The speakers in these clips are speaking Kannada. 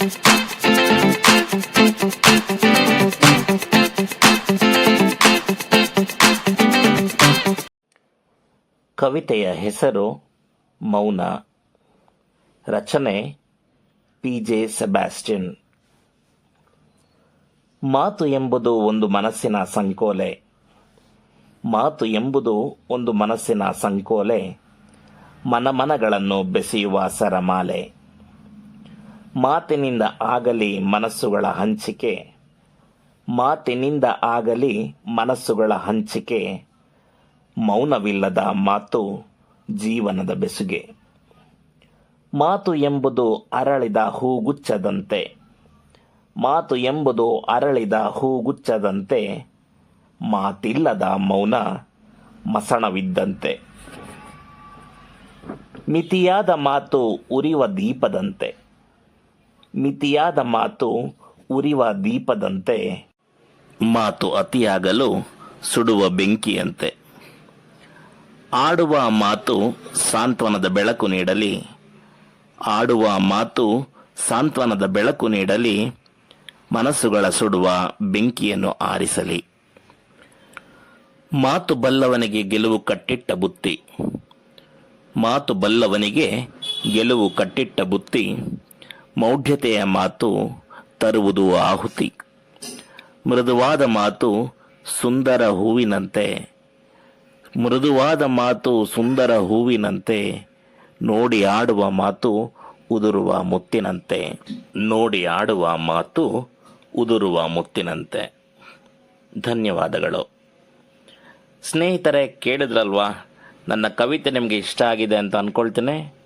ಕವಿತೆಯ ಹೆಸರು ಮೌನ. ರಚನೆ ಪಿ ಜೆ ಸೆಬಾಸ್ಟಿನ್ ಮಾತು ಎಂಬುದು ಒಂದು ಮನಸ್ಸಿನ ಸಂಕೋಲೆ. ಮಾತು ಎಂಬುದು ಒಂದು ಮನಸ್ಸಿನ ಸಂಕೋಲೆ. ಮನಮನಗಳನ್ನು ಬೆಸೆಯುವ ಸರಮಾಲೆ. ಮಾತಿನಿಂದ ಆಗಲಿ ಮನಸ್ಸುಗಳ ಹಂಚಿಕೆ. ಮಾತಿನಿಂದ ಆಗಲಿ ಮನಸ್ಸುಗಳ ಹಂಚಿಕೆ. ಮೌನವಿಲ್ಲದ ಮಾತು ಜೀವನದ ಬೆಸುಗೆ. ಮಾತು ಎಂಬುದು ಅರಳಿದ ಹೂಗುಚ್ಚದಂತೆ ಮಾತು ಎಂಬುದು ಅರಳಿದ ಹೂಗುಚ್ಚದಂತೆ ಮಾತಿಲ್ಲದ ಮೌನ ಮಸಣವಿದ್ದಂತೆ. ಮಿತಿಯಾದ ಮಾತು ಉರಿವ ದೀಪದಂತೆ. ಮಿತಿಯಾದ ಮಾತು ಉರಿವ ದೀಪದಂತೆ. ಮಾತು ಅತಿಯಾಗಲು ಸುಡುವ ಬೆಂಕಿಯಂತೆ. ಆಡುವ ಮಾತು ಸಾಂತ್ವನದ ಬೆಳಕು ನೀಡಲಿ. ಆಡುವ ಮಾತು ಸಾಂತ್ವನದ ಬೆಳಕು ನೀಡಲಿ. ಮನಸ್ಸುಗಳ ಸುಡುವ ಬೆಂಕಿಯನ್ನು ಆರಿಸಲಿ. ಮಾತು ಬಲ್ಲವನಿಗೆ ಗೆಲುವು ಕಟ್ಟಿಟ್ಟ ಬುತ್ತಿ. ಮಾತು ಬಲ್ಲವನಿಗೆ ಗೆಲುವು ಕಟ್ಟಿಟ್ಟ ಬುತ್ತಿ. ಮೌಢ್ಯತೆಯ ಮಾತು ತರುವುದು ಆಹುತಿ. ಮೃದುವಾದ ಮಾತು ಸುಂದರ ಹೂವಿನಂತೆ. ಮೃದುವಾದ ಮಾತು ಸುಂದರ ಹೂವಿನಂತೆ. ನೋಡಿ ಆಡುವ ಮಾತು ಉದುರುವ ಮುತ್ತಿನಂತೆ. ನೋಡಿ ಆಡುವ ಮಾತು ಉದುರುವ ಮುತ್ತಿನಂತೆ. ಧನ್ಯವಾದಗಳು. ಸ್ನೇಹಿತರೆ, ಕೇಳಿದ್ರಲ್ವಾ? ನನ್ನ ಕವಿತೆ ನಿಮಗೆ ಇಷ್ಟ ಆಗಿದೆ ಅಂತ ಅಂದ್ಕೊಳ್ತೇನೆ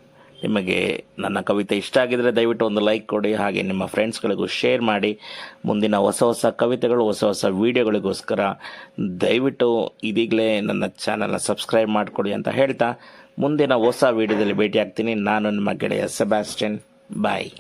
ನಿಮಗೆ ನನ್ನ ಕವಿತೆ ಇಷ್ಟ ಆಗಿದರೆ ದಯವಿಟ್ಟು ಒಂದು ಲೈಕ್ ಕೊಡಿ, ಹಾಗೆ ನಿಮ್ಮ ಫ್ರೆಂಡ್ಸ್ಗಳಿಗೂ ಶೇರ್ ಮಾಡಿ. ಮುಂದಿನ ಹೊಸ ಹೊಸ ಕವಿತೆಗಳು, ಹೊಸ ಹೊಸ ವೀಡಿಯೋಗಳಿಗೋಸ್ಕರ ದಯವಿಟ್ಟು ಇದೀಗಲೇ ನನ್ನ ಚಾನಲ್ನ ಸಬ್ಸ್ಕ್ರೈಬ್ ಮಾಡಿಕೊಡಿ ಅಂತ ಹೇಳ್ತಾ ಮುಂದಿನ ಹೊಸ ವೀಡಿಯೋದಲ್ಲಿ ಭೇಟಿಯಾಗ್ತೀನಿ. ನಾನು ನಿಮ್ಮ ಗೆಳೆಯ ಸೆಬಾಸ್ಟಿನ್ ಬಾಯ್